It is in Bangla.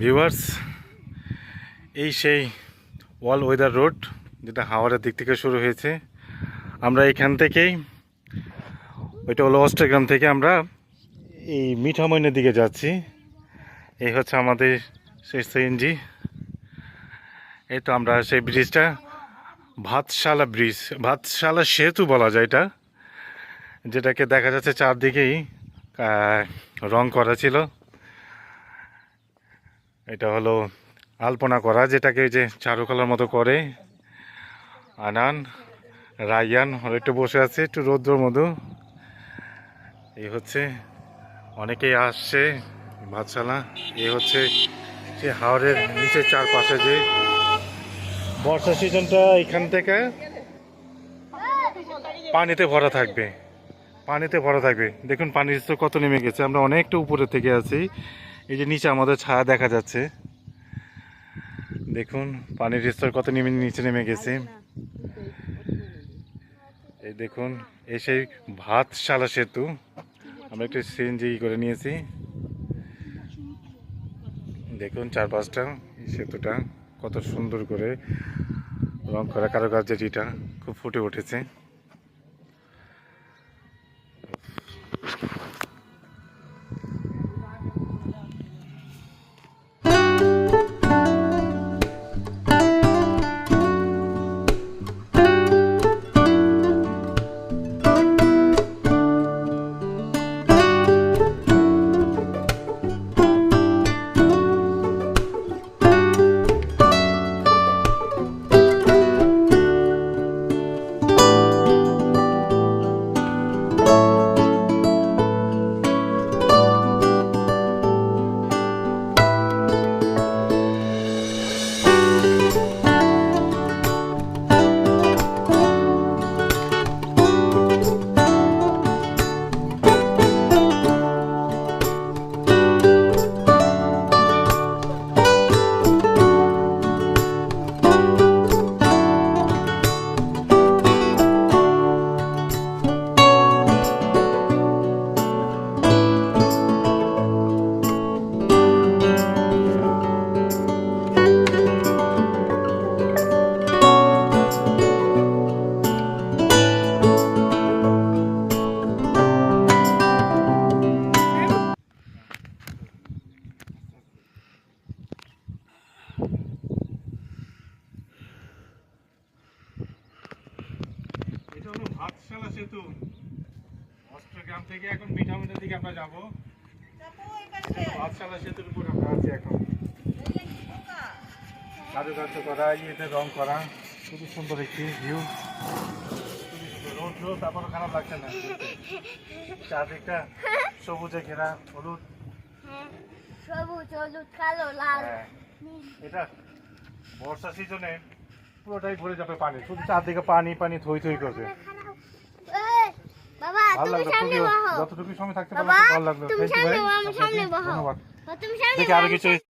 ভিউয়ার্স এই সেই ওয়াল ওয়েদার রোড, যেটা হাওড়ার দিক থেকে শুরু হয়েছে। আমরা এখান থেকেই, ওইটা হলো অস্ট্রাগ্রাম থেকে আমরা এই মিঠামইনের দিকে যাচ্ছি। এই হচ্ছে আমাদের সেই সিএনজি এই তো আমরা সেই ব্রিজটা, ভাতশালা ব্রিজ, ভাতশালা সেতু বলা যায় এটা, যেটাকে দেখা যাচ্ছে চারদিকেই রং করা ছিল। এটা হলো আলপনা করা, যেটাকে যে চারুকলার মতো করে। আনান, রায়ান একটু বসে আছে, একটু রৌদ্র মধু। এই হচ্ছে, অনেকেই আসছে, ভাতশালা। এই হচ্ছে সে হাওড়ের নিচে চারপাশে যে বর্ষা সিজনটা এখান থেকে পানিতে ভরা থাকবে। পানিতে ভরা থাকবে। দেখুন, পানির স্তর কত নেমে গেছে। আমরা অনেকটা উপরে থেকে আছি। এই যে নিচে আমাদের ছায়া দেখা যাচ্ছে। দেখুন পানির স্তর কত নেমে নিচে নেমে গেছে। এই দেখুন এই সেই ভাতশালা সেতু। আমরা একটু সিএনজি করে নিয়েছি। দেখুন চারপাশটা এই সেতুটা কত সুন্দর করে রং করা কারও কারুকার্যটিটা খুব ফুটে উঠেছে। ভাতশালা সেতু। অস্ট্রাগ্রাম থেকে এখন মিঠামিনের দিকে আমরা যাব। ভাতশালা সেতুর উপর আমরা আছি এখন। কারুকার্য করা ইয়েতে রং করা খুবই সুন্দর একটি ভিউ রোদ রোদ তারপরে খারাপ লাগছে না। চারদিকটা সবুজে ঘেরা হলুদ। সবুজ হলুদ কালো লাল। হ্যাঁ। এটা বর্ষা সিজনে পুরোটাই ভরে যাবে পানি। শুধু চারদিকে পানি পানি থই থই বাবা ভালো তুমি লাগল সামনে খুবই যতটুকু সময় থাকতে পারলাম ভালো লাগল। ধন্যবাদ। তুমি সামনে দেখি আরও কিছু